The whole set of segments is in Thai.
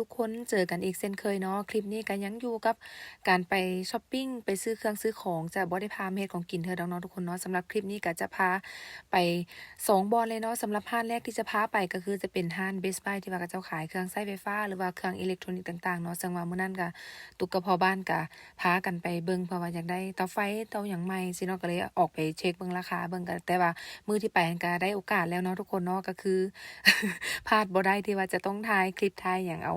ทุกคนเจอกันอีกเช่นเคยเนาะคลิปนี้ก็ยังอยู่กับการไปช้อปปิ้งไปซื้อเครื่องซื้อของจะบ่ได้พาเมดของกินเธอดอกเนาะทุกคนเนาะสำหรับคลิปนี้ก็จะพาไปสองบอลเลยเนาะสำหรับห้านแรกที่จะพาไปก็คือจะเป็นห้านเบสบายที่ว่าเขาเจ้าขายเครื่องใช้ไฟฟ้าหรือว่าเครื่องอิเล็กทรอนิกส์ต่างๆเนาะซึ่งว่ามื้อนั้นก็ตุกกับพ่อบ้านก็พากันไปเบิ่งเพราะว่าอยากได้เตาไฟเตาหยังใหม่สิเนาะก็เลยออกไปเช็คเบิ่งราคาเบิ่งกันแต่ว่ามื้อที่ไปก็ได้โอกาสแล้วเนาะทุกคนเนาะก็คือพลาดบ่ได้ที่ว่าจะต้องถ่ายคลิปถ่ายอย่างเอา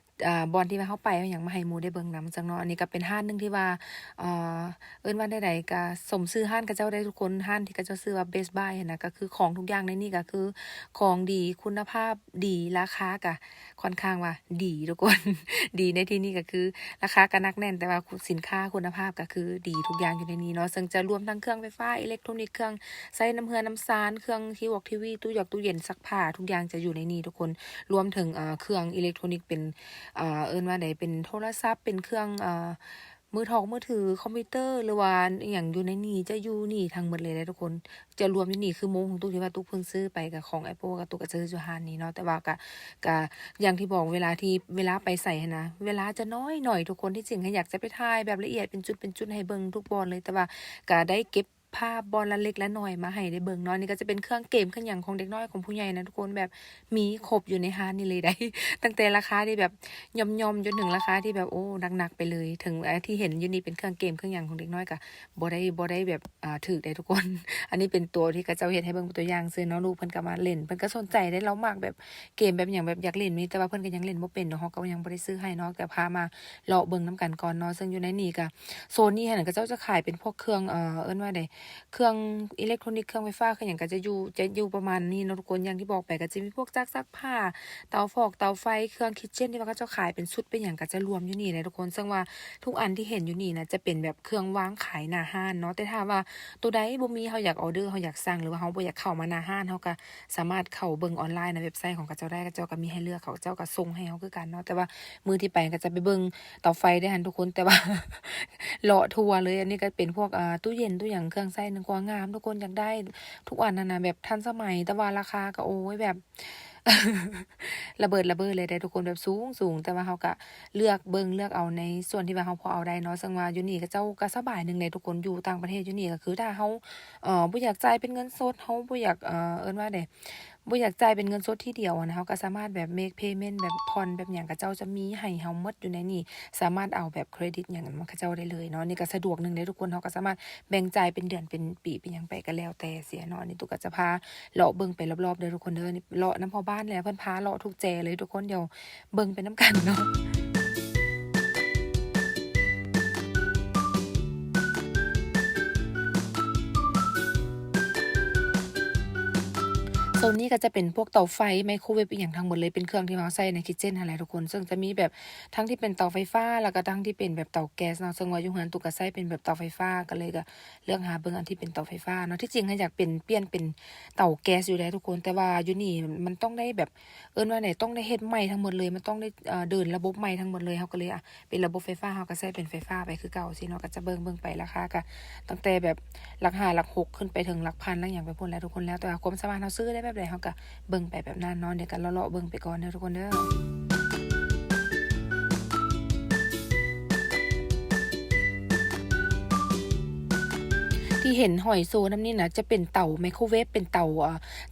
บอลที่ว่าเขาไปอย่างมาให้มูได้เบิ่งนำจังเนาะอันนี้ก็เป็นห้านหนึงที่ว่าเอิ้นว่าได้ใดก็สมชื่อห้านกับเจ้าได้ทุกคนห้านที่กับเจ้าซื้อว่า Best Buy หั้นนะก็คือของทุกอย่างในนี้ก็คือของดีคุณภาพดีราคาก็ค่อนข้างว่าดีทุกคนดีในที่นี้ก็คือราคาก็นักแน่นแต่ว่าสินค้าคุณภาพก็คือดีทุกอย่างอยู่ในนี้เนาะซึ่งจะรวมทั้งเครื่องไฟฟ้าอิเล็กทรอนิกส์เครื่องใช้น้ำเฮือน้ำซานเครื่องที่วอกทีวีตู้หยอกตู้เย็นซักผ้าทุกอย่างจะอยู่ในนี้ทุกคนรวมถึงเครื่องอิเล็กทรอนิกส์เป็นอ่อเอินว่าใดเป็นโทรศัพท์เป็นเครื่องเอ่อมือถอกมือถือคอมพิวเตอร์หรือว่าอย่างอยู่ในนี้จะอยู่นี่ทั้งหมดเลยนะทุกคน จะรวมอยู่นี่คือโมงของตุ๊กที่ว่าตุ๊กเพิ่งซื้อไปกับของ Apple กับตุ๊กก็ซื้อจูฮานนี้เนาะแต่ว่าก็ก็อย่างที่บอกเวลาที่เวลาไปใส่นะเวลาจะน้อยหน่อยทุกคนที่จริงให้อยากจะไปถ่ายแบบละเอียดเป็นจุดเป็นจุดให้เบิ่งทุกบอลเลยแต่ว่าก็ได้เก็บ ภาพบอลละเล็กละน้อยมาให้ได้เบิ่งเนาะนี่ก็จะเป็นเครื่องเกมเครื่องหยังของเด็กน้อยของผู้ใหญ่นะทุกคนแบบมีครบอยู่ในฮานนี่เลยได้ ตั้งแต่ราคาที่แบบย่อมจนถึงราคาที่แบบโอ้หนักๆไปเลย ถึงไอ้ที่เห็นอยู่นี่เป็นเครื่องเกมเครื่องหยังของเด็กน้อยก็บ่ได้บ่ได้แบบอ่าถือได้ทุกคน อันนี้เป็นตัวที่กระเจ้าเฮ็ดให้เบิ่งตัวอย่างซื้อเนาะลูกเพิ่นก็มาเล่นเพิ่นก็สนใจได้เรามากแบบเกมแบบหยังแบบอยากเล่นนี่แต่ว่าเพิ่นก็ยังเล่นบ่เป็นเนาะเฮาก็ยังบ่ได้ซื้อให้เนาะแต่พามาเลาะเบิ่งนํกันก่อนเนาะซึ่งอยู่ในนี้ก็โซนนี้หั่นก็เจ้าจะขายเป็นพวกเครื่องเอ่อเอิ้นว่าใดเครื่องอิเล็กทรอนิกส์เครื่องไฟฟ้าคือหยังก็จะอยู่จะอยู่ประมาณนี้นะทุกคนอย่างที่บอกไปก็จะมีพวกจักซักผ้า เตาฟอกเตาไฟเครื่องคิทเช่นที่ว่าเขาจะขายเป็นชุดเป็นอย่างก็จะรวมอยู่นี่เลยทุกคนซึ่งว่าทุกอันที่เห็นอยู่นี่นะจะเป็นแบบเครื่องวางขายหน้าห้านเนาะแต่ถ้าว่าตัวใดบ่มีเขาอยากออเดอร์เขาอยากสั่งหรือว่าเขาบ่อยากเข้ามาหน้าห้านเขาก็สามารถเข้าเบิ่งออนไลน์ในเว็บไซต์ของเขาเจ้าได้เขาเจ้าก็มีให้เลือกเขาเจ้าก็ส่งให้เขาคือกันเนาะแต่ว่ามือที่ไปก็จะไปเบิ่งเตาไฟได้หันทุกคนแต่ว่าเลาะทัวร์เลยอันนี้ก็เป็นพวกอ่าตู้เย็นตู้หยังเครื่องใส่หนึงกว่างาม ทุกคนอยากได้ทุกวันนันน่ะแบบทันสมัย แต่ว่าราคาก็โอ้ยแบบ ระเบิดระเบิดเลยได้ทุกคนแบบสูงสูงแต่ว่าเขาก็เลือกเบิ่งเลือกเอาในส่วนที่ว่าเขาพอเอาได้เนาะซึ่งว่ายูนี่ก็เจ้าก็สบายหนึ่งเลยทุกคนอยู่ต่างประเทศยูนี่ก็คือถ้าเขาเอ่อบ่อยากจ่ายเป็นเงินสดเขาบ่อยากเอ่อเอิ้นว่าได บ่อยากจ่ายเป็นเงินสดที่เดียวนะเขาก็สามารถแบบ make payment แบบผ่อนแบบหยังก็เจ้าจะมีให้เฮาหมดอยู่ในนี่สามารถเอาแบบเครดิตหยังนั้นมาเจ้าได้เลยเนาะนี่ก็สะดวกหนึงเลยทุกคนเขาก็สามารถแบ่งจ่ายเป็นเดือนเป็นปีเป็นหยังไปก็แล้วแต่เสียเนาะนี่ตุกก็จะพาเลาะเบิ่งไปรอบๆเด้อทุกคนเด้อนี่เลาะน้ำพอบ้านแล้วเพิ่นพาเลาะทุกแจเลยทุกคนเดี๋ยวเบิ่งไปน้ำกันเนาะ โซนนี้ก็จะเป็นพวกเตาไฟไมโครเวฟอีกอย่างทั้งหมดเลยเป็นเครื่องที่เราใช้ในคิทเช่นอะไรทุกคน ซึ่งจะมีแบบทั้งที่เป็นเตาไฟฟ้า แล้วก็ทั้งที่เป็นแบบเตาแก๊สเนาะซึ่งว่าอยู่เฮือนตุกก็ใช้เป็นแบบเตาไฟฟ้าก็เลยก็เลือกหาเบิ่งอันที่เป็นเตาไฟฟ้าเนาะที่จริงให้อยากเป็นเปลี่ยนเป็นเตาแก๊สอยู่แล้วทุกคน แต่ว่าอยู่นี่มันต้องได้แบบเอิ้นว่าไหนต้องได้เฮ็ดใหม่ทั้งหมดเลย มันต้องได้เอ่อเดินระบบใหม่ทั้งหมดเลยเฮาก็เลยอะเป็นระบบไฟฟ้าเฮาก็ใช้เป็นไฟฟ้าไปคือเก่าสิเนาะก็จะเบิ่งเบิ่งไปราคาก็ตั้งแต่แบบหลักห้าหลักหกขึ้นไปถึงหลักพันแล้วอย่างไปพุ่นแล้วทุกคนแล้วแต่ความสามารถเฮาซื้อได้แบบใดเฮาก็เบิ่งไปแบบนั้นเนาะเดี๋ยวกันเลาะๆเบิ่งไปก่อนเด้อทุกคนเด้อ ที่เห็นหอยโซน้ำนี่นะจะเป็นเต่าไมโครเวฟเป็นเต่า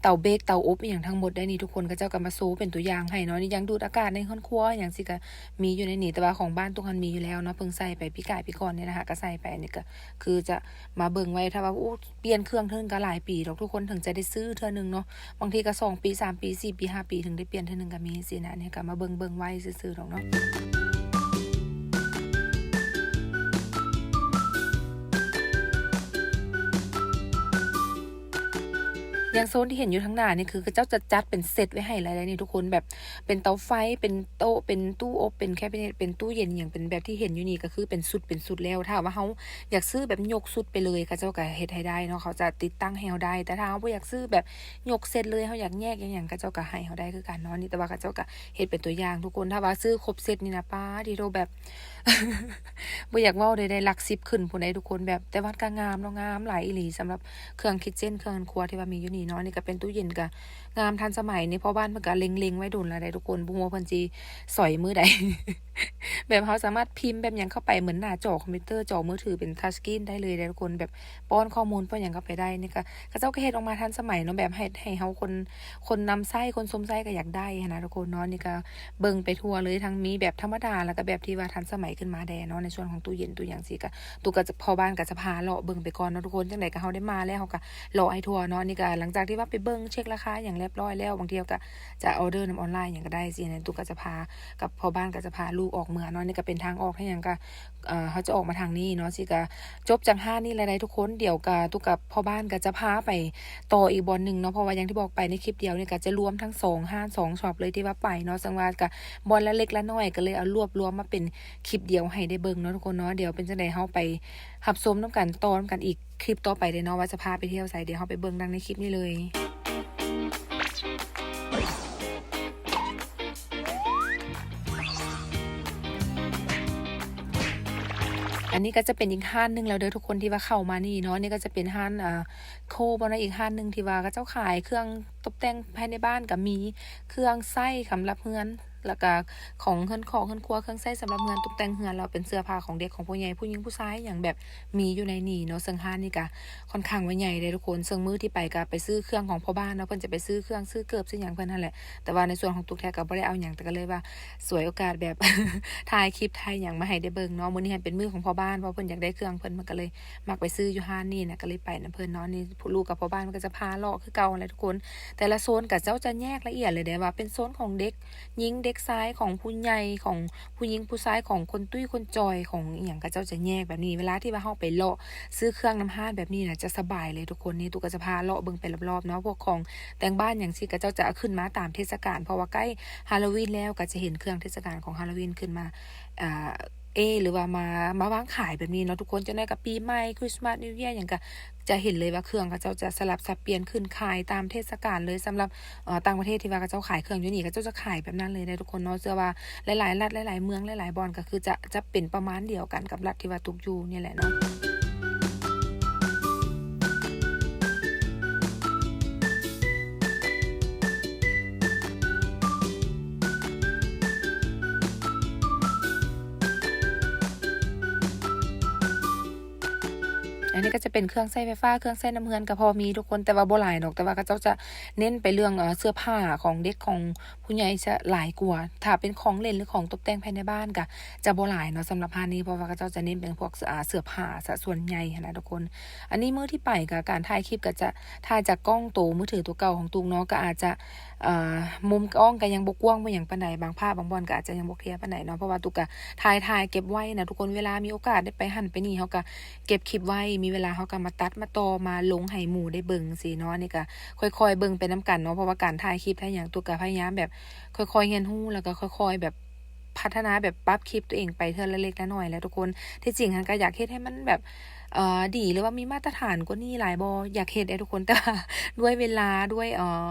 เต่าเบกเต่าอบอย่างทั้งหมดได้นี่ทุกคนก็เจ้าก็มาโซเป็นตัวอย่างให้เนาะนี่ยังดูดอากาศในคอนครัวอย่างสิก็มีอยู่ในนี่แต่ว่าของบ้านตุกคันมีอยู่แล้วเนาะเพิ่งใส่ไปพี่กายพี่ก่อนเนี่ยนะคะก็ใส่ไปนี่ก็คือจะมาเบิ่งไว้ถ้าว่าอู้เปลี่ยนเครื่องเทิงก็หลายปีดอกทุกคนถึงจะได้ซื้อเทื่อนึงเนาะบางทีก็สองปีสามปีสี่ปีห้าปีถึงได้เปลี่ยนเท่านึงก็มีสินะเนี่ยก็มาเบิ่งเบิ่งไว้ซื่อๆหรอกเนาะ อย่างโซนที่เห็นอยู่ทั้งหน้านี่คือเจ้าจะจัดเป็นเซตไว้ให้แล้วนี่ทุกคนแบบเป็นเตาไฟเป็นโต๊ะเป็นตู้อบเป็นแคบิเนตเป็นตู้เย็นอย่างเป็นแบบที่เห็นอยู่นี่ก็คือเป็นสุดเป็นสุดแล้วถ้าว่าเขาอยากซื้อแบบยกสุดไปเลยก็เจ้าก็เฮ็ดให้ได้เนาะเขาจะติดตั้งให้เราได้ แต่ถ้าเขาอยากซื้อแบบยกเซตเลยเขาอยากแยกอย่างหยังก็เจ้าก็ให้เขาได้คือกันเนนี่แต่ว่าก็เจ้าก็เฮ็ดเป็นตัวอย่างทุกคนถ้าว่าซื้อครบเซตนี่นะป้าดีโตแบบ บ่อยากเว้าได้ได้หลักสิบขึ้นผู้ใดทุกคนแบบแต่ว่าก็งามเนาะงามหลายอีหลีสำหรับเครื่องคิดเช่นเครื่องครัวที่ว่ามีอยู่นี่เนาะนี่ก็เป็นตู้เย็นก็งามทันสมัยนี่พ่อบ้านเพิ่นก็เล็งๆไว้ดุนแล้วได้ทุกคนบ่ฮู้ว่าเพิ่นสิสอยมือใดแบบเขาสามารถพิมพ์แบบหยังเข้าไปเหมือนหน้าจอคอมพิวเตอร์จอมือถือเป็นทัชสกรีนได้เลยได้ทุกคนแบบป้อนข้อมูลป้อนหยังเข้าไปได้นี่ก็เขาเจ้าก็เฮ็ดออกมาทันสมัยเนาะแบบให้ให้เฮาคนคนนำไส้คนสมไส้ก็อยากได้นะทุกคนเนาะนี่ก็เบิ่งไปทั่วเลยทั้งมีแบบธรรมดาแล้วก็แบบที่ว่าทันสมัยขึ้นมาแดเนาะในส่วนของตู้เย็นตู้หยังสิก็ตู้ก็จะพอบ้านก็จะพาเลาะเบิ่งไปก่อนเนาะทุกคนจังไดก็เฮาได้มาแล้วเฮาก็เลาะให้ทัวเนาะนี่ก็หลังจากที่ว่าไปเบิ่งเช็คราคาอย่างเรียบร้อยแล้วบางทีก็จะออเดอร์นำออนไลน์หยังก็ได้สิเนี่ยตู้ก็จะพากับพอบ้านก็จะพาลูกออกเมืองเนาะนี่ก็เป็นทางออกให้หยังก็เอ่อเขาจะออกมาทางนี้เนาะสิก็จบจังห้านี่หลายๆทุกคนเดี๋ยวก็ตู้กับพอบ้านก็จะพาไปต่ออีกบอลหนึ่งเนาะเพราะว่าอย่างที่บอกไปในคลิปเดียวเนี่ยก็จะรวมทั้งสองห้างสองช็อปเลยที่ว่าไปเนาะสังวาสก็บอลละเล็กละน้อยก็เลยเอารวบรวมมาเป็นคลิปเดียวให้ได้เบิ่งเนาะทุกคนเนาะเดี๋ยวเป็นจังไดเฮาไปหับชมน้ำกันต่อน้ำกันอีกคลิปต่อไปเด้เนาะว่าจะพาไปเที่ยวไสเดี๋ยวเฮาไปเบิ่งดังในคลิปนี้เลยอันนี้ก็จะเป็นอีกห้านหนึ่งแล้วเด้อทุกคนที่ว่าเข้ามานี่เนาะนี่ก็จะเป็นห้านอ่าโคบนะอีกห้านหนึ่งที่ว่าก็เจ้าขายเครื่องตกแต่งภายในบ้านก็มีเครื่องไส้สำหรับเฮือน แล้วก็ของเฮือนของเฮือนครัวเครื่องไส้สำหรับเฮือนตกแต่งเฮือนเราเป็นเสื้อผ้าของเด็กของผู้ใหญ่ผู้หญิงผู้ชายอย่างแบบมีอยู่ในนี่เนาะซึ่งห้านนี่ก็ค่อนข้างไว่าใหญ่เลยทุกคนซึ่งมือที่ไปก็ไปซื้อเครื่องของพ่อบ้านเนาะเพิ่นจะไปซื้อเครื่องซื้อเกิบซื้อหยังเพิ่นนั่นแหละแต่ว่าในส่วนของตุ๊กแท้ก็บ่ได้เอาหยังแต่ก็เลยว่า สวยโอกาสแบบถ่ายคลิปถ่ายหยังมาให้ได้เบิ่งเนาะมื้อนี้เป็นมือของพ่อบ้านเพราะเพิ่นอยากได้เครื่องเพิ่นมันก็เลยมักไปซื้ออยู่ห้านนี่นะก็เลยไปนํเพิ่นเนาะนี่ลูกกับพ่อบ้านมันก็จะพาเลาะคือเก่าแหละทุกคน แต่ละโซนก็เจ้าจะแยกละเอียดเลยเด้ว่าเป็นโซนของเด็กหญิงเด็กซ้ายของผู้ใหญ่ของผู้หญิงผู้ชายของคนตุ้ยคนจอยของอีหยังก็เจ้าจะแยกแบบนี้ เวลาที่ว่าเฮาไปเลาะซื้อเครื่องน้ำห้านแบบนี้นะจะสบายเลยทุกคนนี่ตุก็จะพาเลาะเบิ่งไปรอบๆเนาะพวกของแต่งบ้านอย่างที่ก็เจ้าจะขึ้นมาตามเทศกาลเพราะว่าใกล้ฮาโลวีนแล้วก็จะเห็นเครื่องเทศกาลของฮาโลวีนขึ้นมาอ่าเอหรือว่ามา มาวางขายแบบนี้เนาะทุกคนจะได้กับปีใหม่คริสต์มาสนิวเยียร์อย่างก็ จะเห็นเลยว่าเครื่องเขาเจ้าจะสลับสับเปลี่ยนขึ้นขายตามเทศกาลเลยสำหรับต่างประเทศที่ว่าเขาเจ้าขายเครื่องอยู่นี่เขาเจ้าจะขายแบบนั้นเลยนะทุกคนเนาะเชื่อว่าหลายๆรัฐหลายๆเมืองหลายๆบอนก็คือจะจะเป็นประมาณเดียวกันกับรัฐที่ว่าตุกยูเนี่ยแหละเนาะ เป็นเครื่องใช้ไฟฟ้าเครื่องใช้น้ำเฮือนก็พอมีทุกคนแต่ว่าบ่หลายดอกแต่ว่าเขาเจ้าจะเน้นไปเรื่องเสื้อผ้าของเด็กของผู้ใหญ่จะหลายกว่าถ้าเป็นของเล่นหรือของตกแต่งภายในบ้านก็จะบ่หลายเนาะสำหรับพานนี้เพราะว่าเขาเจ้าจะเน้นเป็นพวกเสื้อผ้าซะส่วนใหญ่นะทุกคน อันนี้มือที่ไปกับการถ่ายคลิปก็จะถ่ายจากกล้องโตมือถือตัวเก่าของตุงเนาะก็อาจจะ มุมกล้องก็ยังบกว้างบ่หยังปานใดบางภาพบางบอนก็อาจจะยังบ่เคลียปานใดเนาะเพราะว่าตุกก็ถ่ายถ่ายเก็บไว้นะทุกคนเวลามีโอกาสได้ไปหั่นไปนี่เฮาก็เก็บคลิปไว้มีเวลาเขาก็มาตัดมาต่อมาลงให้หมู่ได้เบิ่งสิเนาะนี่ก็ค่อยๆเบิ่งไปน้กันเนาะเพราะว่าการถ่ายคลิปถ่ายหยังตัวก็พยายามแบบค่อยๆเรียนรู้แล้วก็ค่อย ๆแบบพัฒนาแบบปรับคลิปตัวเองไปเทื่อละเล็กละน้อยแหล้วทุกคน ที่จริงหันก็อยากเฮ็ดให้มันแบบเอ่อดีหรือว่ามีมาตรฐานกว่านี้หลายบ่อยากเฮ็ดให้ทุกคนแต่ด้วยเวลาด้วยเอ่อ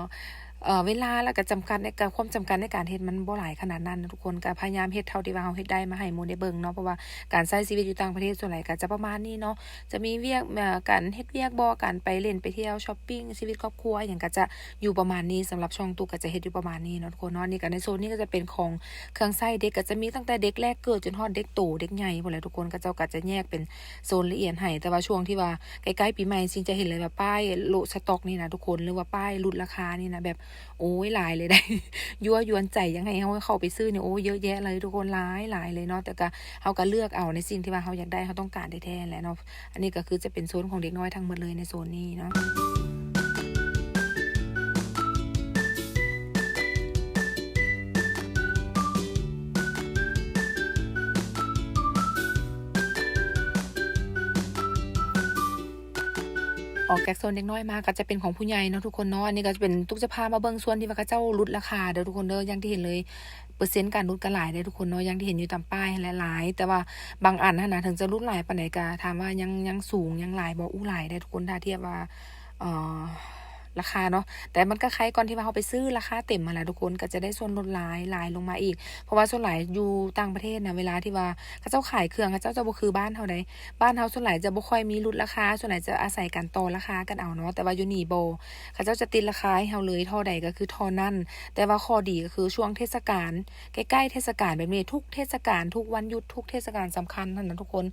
เวลาแล้วก็จำกัดในการความจำกัดในการเฮ็ดมันบ่หลายขนาดนั้นทุกคนก็พยายามเฮ็ดเท่าที่ว่าเราเฮ็ดได้มาให้หมู่ได้เบิ่งเนาะเพราะว่าการใช้ชีวิตอยู่ต่างประเทศส่วนใหญ่ก็จะประมาณนี้เนาะจะมีเวียกการเฮ็ดเวียกบ่การไปเล่นไปเที่ยวช้อปปิ้งชีวิตครอบครัวหยังก็จะอยู่ประมาณนี้สำหรับช่องตูก็จะเฮ็ดอยู่ประมาณนี้เนาะทุกคนเนาะนี่ก็ในโซนนี้ก็จะเป็นของเครื่องใช้เด็กก็จะมีตั้งแต่เด็กแรกเกิดจนฮอดเด็กโตเด็กใหญ่พุ่นแหละทุกคนก็เจ้าก็จะแยกเป็นโซนละเอียดให้แต่ว่าช่วงที่ว่าใกล้ๆปีใหม่จริงจะเห็นเลยว่าป้ายโลสต็อกนี่นะทุกคนหรือว่าป้ายลดราคานี่นะแบบโอ้ยหลายเลยได้ ยั่วยวนใจยังไงเขาเข้าไปซื้อเนี่ยโอ้เยอะแยะเลยทุกคนหลายหลายเลยเนาะแต่ก็เขาก็เลือกเอาในสิ่งที่ว่าเขาอยากได้เขาต้องการแท้ๆแหละเนาะอันนี้ก็คือจะเป็นโซนของเด็กน้อยทั้งหมดเลยในโซนนี้เนาะ จากโซนเด็กน้อยมากก็จะเป็นของผู้ใหญ่เนาะทุกคนเนาะอันนี้ก็จะเป็นตุ๊กจะพามาเบิ้งส่วนที่ว่าเขาเจ้าลดราคาเด้อทุกคนเด้ออย่างที่เห็นเลยเปอร์เซ็นต์การลดก็หลายเด้อทุกคนเนาะอย่างที่เห็นอยู่ตามป้ายหลายๆแต่ว่าบางอันนะนะถึงจะลดหลายปานใดก็ถามว่ายังยังสูงยังหลายบ่อู้หลายได้ทุกคนถ้าเทียบว่าเอ่อ ราคาเนาะแต่มันก็คล้ายก่อนที่ว่าเขาไปซื้อราคาเต็มมาแล้วทุกคนก็จะได้ส่วนลดหลายหลายลงมาอีก เพราะว่าส่วนหลายอยู่ต่างประเทศนะเวลาที่ว่าเขาเจ้าขายเครื่องเขาเจ้าจะบ่คือบ้านเฮาใดบ้านเฮาส่วนหลายจะบ่ค่อยมีลดราคา ส่วนหลายจะอาศัยการต่อราคากันเอาเนาะแต่ว่าอยู่นี่บ่เขาเจ้าจะติดราคาให้เฮาเลยเท่าใดก็คือเท่านั้น แต่ว่าข้อดีก็คือช่วงเทศกาลใกล้ๆเทศกาลแบบนี้ทุกเทศกาลทุกวันหยุดทุกเทศกาลสำคัญนั่นนะทุกคน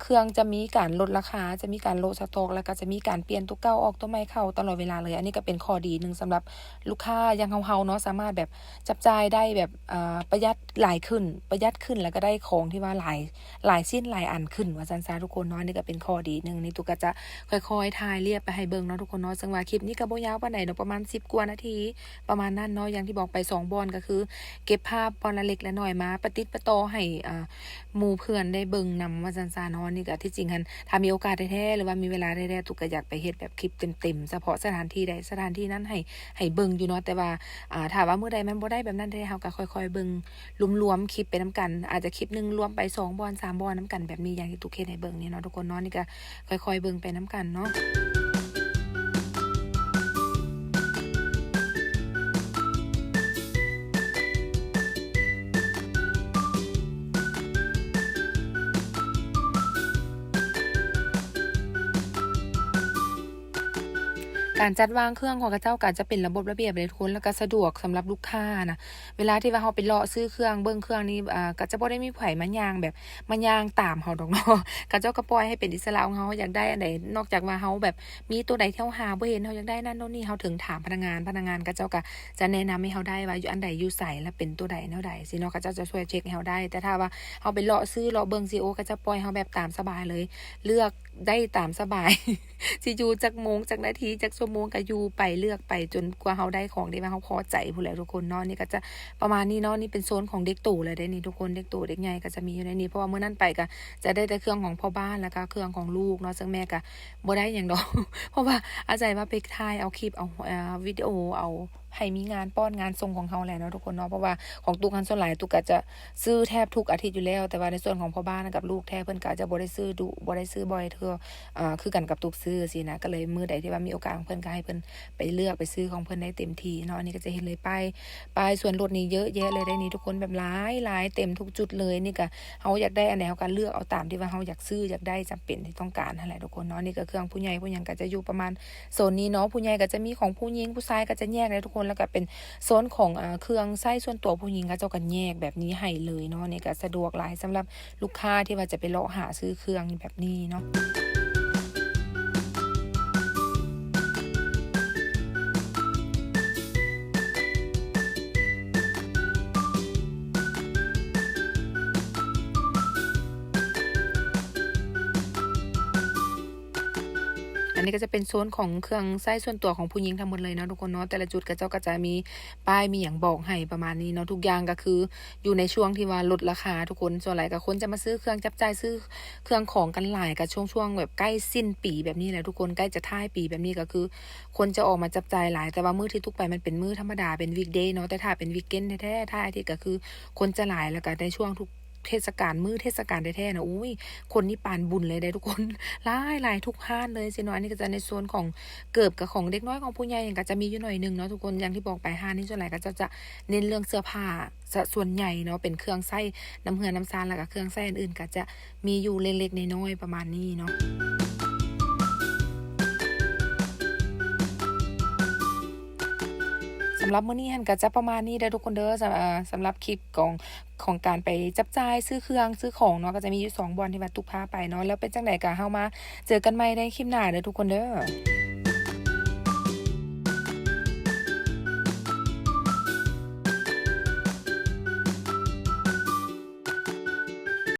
เครื่องจะมีการลดราคา จะมีการโลดสต็อก แล้วก็จะมีการเปลี่ยนตัวเก่าออกตัวใหม่เข้าตลอดเวลาเลย อันนี้ก็เป็นข้อดีหนึ่งสำหรับลูกค้ายังเฮาๆเนาะสามารถแบบจับจ่ายได้แบบประหยัดหลายขึ้น ประหยัดขึ้นแล้วก็ได้ของที่ว่าหลายหลายสิ้นหลายอันขึ้นว่าซันซาทุกคนเนาะอันนี่ก็เป็นข้อดีหนึ่งนี่ตุกก็จะค่อยๆถ่ายเรียบไปให้เบิ่งเนาะทุกคนเนาะซึ่งว่าคลิปนี้ก็บ่ยาวปานใดเนาะประมาณ 10 กว่านาที ประมาณนั้นเนาะอย่างที่บอกไปสองบอลก็คือ เก็บภาพบอลละเล็กละหน้อยมาประติดประต่อให้อ่าหมู่เพื่อนได้เบิ่งนำว่าซันซาเนาะนี่ก็ที่จริงฮันถ้ามีโอกาสแท้ๆหรือว่ามีเวลาแท้ๆตุกก็อยากไปเฮ็ดแบบคลิปเต็มๆเฉพาะสถานที่ใดสถานที่นั้นให้ให้เบิ่งอยู่เนาะแต่ว่าอ่าถ้าว่าเมื่อใดมันบ่ได้แบบนั้นแท้เฮาก็ค่อยๆเบิ่งรวมๆคลิปไปนํกัน อาจจะคลิปหนึงรวมไปสองบอลสามบอลนํกันแบบนี้อย่างที่ตุกเฮ็ดให้เบิ่งนี่เนาะทุกคนเนาะนี่ก็ค่อยๆเบิ่งไปนํกันเนาะ การจัดวางเครื่องของกระเจ้าก็จะเป็นระบบระเบียบเลยทุกคนแล้วก็สะดวกสำหรับลูกค้านะเวลาที่ว่าเราไปเลาะซื้อเครื่องเบิ้งเครื่องนี้อ่าก็จะบ่ได้มีไผมันยางแบบมันยางตามเฮาดอกเนาะกระเจ้าก็ปล่อยให้เป็นอิสระของเฮาอยากได้อันใดนนอกจากว่าเฮาแบบมีตัวใดเที่เฮาหาบ่เห็นเฮาอยากได้นั่นโน่นนี่เฮาถึงถามพนักงานพนักงานกระเจ้าก็จะแนะนำให้เฮาได้ว่าอยู่อันใดอยู่ใส่และเป็นตัวใดแนวใดสิเนาะกระเจ้าจะช่วยเช็คให้เฮาได้ แต่ถ้าว่าเฮาไปเลาะซื้อเลาะเบิ่งซีโอก็จะปล่อยเฮาแบบตามสบายเลย เลือก ได้ตามสบายสิอยู่จักโมงจักนาทีจักชั่วโมงก็อยู่ไปเลือกไปจนกว่าเฮาได้ของที่ว่าเฮาพอใจผู้แหละทุกคนเนาะนี่ก็จะประมาณนี้เนาะนี่เป็นโซนของเด็กตู่เลยได้นี่ทุกคนเด็กตู่เด็กใหญ่ก็จะมีอยู่ในนี้เพราะว่าเมื่อนั้นไปก็จะได้แต่เครื่องของพ่อบ้านแล้วก็เครื่องของลูกเนาะซึ่งแม่ก็บ่ได้อย่างดอกเพราะว่าอาศัยว่าไปถ่ายเอาคลิปเอาวิดีโอเอา ให้มีงานป้อนงานทรงของเขาแหละเนาะทุกคนเนาะเพราะว่าของตุกันส่วนหลายตุกก็จะซื้อแทบทุกอาทิตย์อยู่แล้ว แต่ว่าในส่วนของพ่อบ้านกับลูกแทบเพิ่นก็จะบ่ได้ซื้อดุบ่ได้ซื้อบ่อยเท่าอ่าคือกันกับตุกซื้อสินะก็เลยมือใดที่ว่ามีโอกาสของเพิ่นก็ให้เพิ่นไปเลือกไปซื้อของเพิ่นได้เต็มที่เนาะอันนี้ก็จะเห็นเลยป้ายป้ายส่วนลดนี่เยอะแยะเลยได้นี่ทุกคนแบบหลายหลายเต็มทุกจุดเลยนี่ก็เฮาอยากได้อันไหนเฮาก็เลือกเอาตามที่ว่าเฮาอยากซื้ออยากได้จำเป็นที่ต้องการนั่นแหละทุกคนเนาะนี่ก็เครื่องผู้ใหญ่ผู้หยังก็จะอยู่ประมาณโซนนี้เนาะผู้ใหญ่ก็จะมีของผู้หญิงผู้ชายก็จะแยกเลยทุกคนแล้วก็เป็นโซนของอเครื่องไส้ส่วนตัวผู้หญิงก็เจ้าก็แยกแบบนี้ให้เลยเนาะนี่ก็สะดวกหลายสำหรับลูกค้าที่ว่าจะไปเลาะหาซื้อเครื่องแบบนี้เนาะ อันนี้ก็จะเป็นโซนของเครื่องไส้ส่วนตัวของผู้หญิงทั้งหมดเลยเนาะทุกคนเนาะแต่ละจุดก็เจ้าก็จะมีป้ายมีอย่างบอกให้ประมาณนี้เนาะทุกอย่างก็คืออยู่ในช่วงที่ว่าลดราคาทุกคนส่วนใหญ่ก็คนจะมาซื้อเครื่องจับจ่ายซื้อเครื่องของกันหลายกับช่วงช่วงๆแบบใกล้สิ้นปีแบบนี้แหละทุกคนใกล้จะท้ายปีแบบนี้ก็คือ คนจะออกมาจับจ่ายหลาย แต่ว่ามื้อที่ทุกไปมันเป็นมื้อธรรมดาเป็นวีคเดย์เนาะแต่ถ้าเป็นวีคเกนแท้ๆท้ายอาทิตย์ก็คือ คนจะหลายแล้วก็ในช่วงทุก เทศกาลมื้อเทศกาลแท้ๆนะอุ้ยคนนี่ปานบุญเลยได้ทุกคนหลายหลายทุกห้านเลยสิน้อยนี่ก็จะในส่วนของเกิบกับของเด็กน้อยของผู้ใหญ่อย่างก็จะมีอยู่หน่อยหนึงเนาะทุกคนอย่างที่บอกไปห้านนี่ส่วนใหญ่ก็จะจะเน้นเรื่องเสื้อผ้าส่วนใหญ่เนาะเป็นเครื่องไส้น้ำเหือน้ำซานแล้วก็เครื่องไส้อื่นๆก็จะมีอยู่เล็กๆน้อยๆประมาณนี้เนาะ สำหรับมื้อนี้ฮันก็จะประมาณนี้เด้อทุกคนเด้อสำสำหรับคลิปของของการไปจับจ่ายซื้อเครื่องซื้อของเนาะก็จะมีอยู่สองบอลที่ว่าตุกพาไปเนาะแล้วเป็นจังไดก็เฮามา เจอกันใหม่ในคลิปหน้าเด้อทุกคนเด้อ